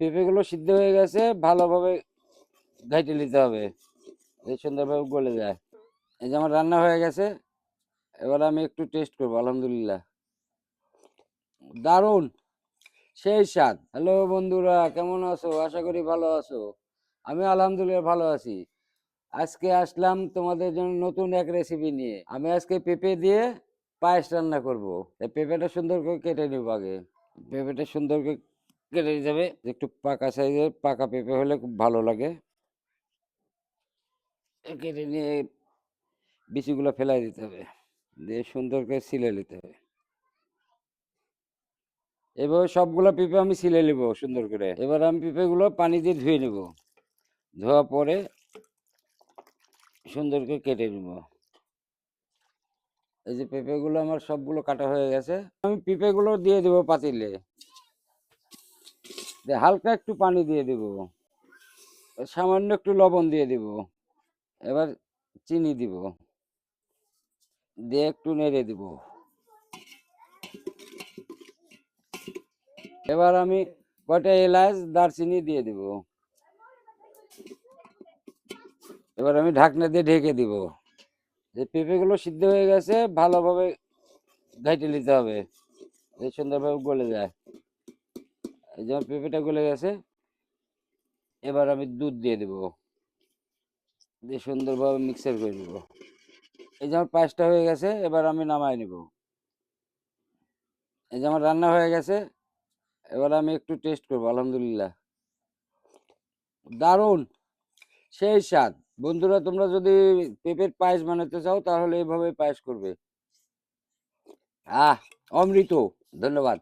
পেঁপেগুলো সিদ্ধ হয়ে গেছে, ভালোভাবে ঘাইটে নিতে হবে। এই সুন্দরভাবে গলে যায়। এই যে আমার রান্না হয়ে গেছে, এবার আমি একটু টেস্ট করব, আলহামদুলিল্লাহ। দারুণ! সেই স্বাদ। হ্যালো বন্ধুরা, কেমন আছো? আশা করি ভালো আছো। আমি আলহামদুলিল্লাহ ভালো আছি। আজকে আসলাম তোমাদের জন্য নতুন এক রেসিপি নিয়ে। আমি আজকে পেঁপে দিয়ে পায়েস রান্না করব। এই পেঁপেটা সুন্দর করে কেটে নিব আগে। পেঁপেটা সুন্দর করে কেটে হবে। একটু পাকা সাইজের, পাকা পেঁপে হলে খুব ভালো লাগে। কেটে নিয়ে বিচিগুলো ফেলাই দিতে হবে। দিয়ে সুন্দর করে সিলে নিতে হবে। এভাবে সবগুলো পেঁপে আমি সিলে নেব সুন্দর করে। এবার আমি পেঁপেগুলো পানি দিয়ে ধুয়ে নেব। ধোয়া পরে সুন্দর করে কেটে নেব। এই যে পেঁপেগুলো আমার সবগুলো কাটা হয়ে গেছে। আমি পেঁপেগুলো দিয়ে দেবো পাতিলে। হালকা একটু পানি দিয়ে দেব। সামান্য একটু লবণ দিয়ে দিব। এবার চিনি দিব। দিয়ে একটু নেড়ে দিব। এবার আমি কয়টা এলাচ, দারচিনি দিয়ে দিব। এবার আমি ঢাকনা দিয়ে ঢেকে দিব। যে পেঁপেগুলো সিদ্ধ হয়ে গেছে, ভালোভাবে ঘাইটে নিতে হবে। সুন্দরভাবে গলে যায়। এই যেমন পেঁপেটা গলে গেছে, এবার আমি দুধ দিয়ে দেব। দিয়ে সুন্দরভাবে মিক্সার করে দেব এই যে আমার পায়েসটা হয়ে গেছে, এবার আমি নামাই নিব। এই যে আমার রান্না হয়ে গেছে, এবার আমি একটু টেস্ট করব, আলহামদুলিল্লাহ। দারুণ! সেই স্বাদ। বন্ধুরা, তোমরা যদি পেঁপের পায়েস বানাতে চাও, তাহলে এইভাবে পায়েস করবে। আহ, অমৃত! ধন্যবাদ।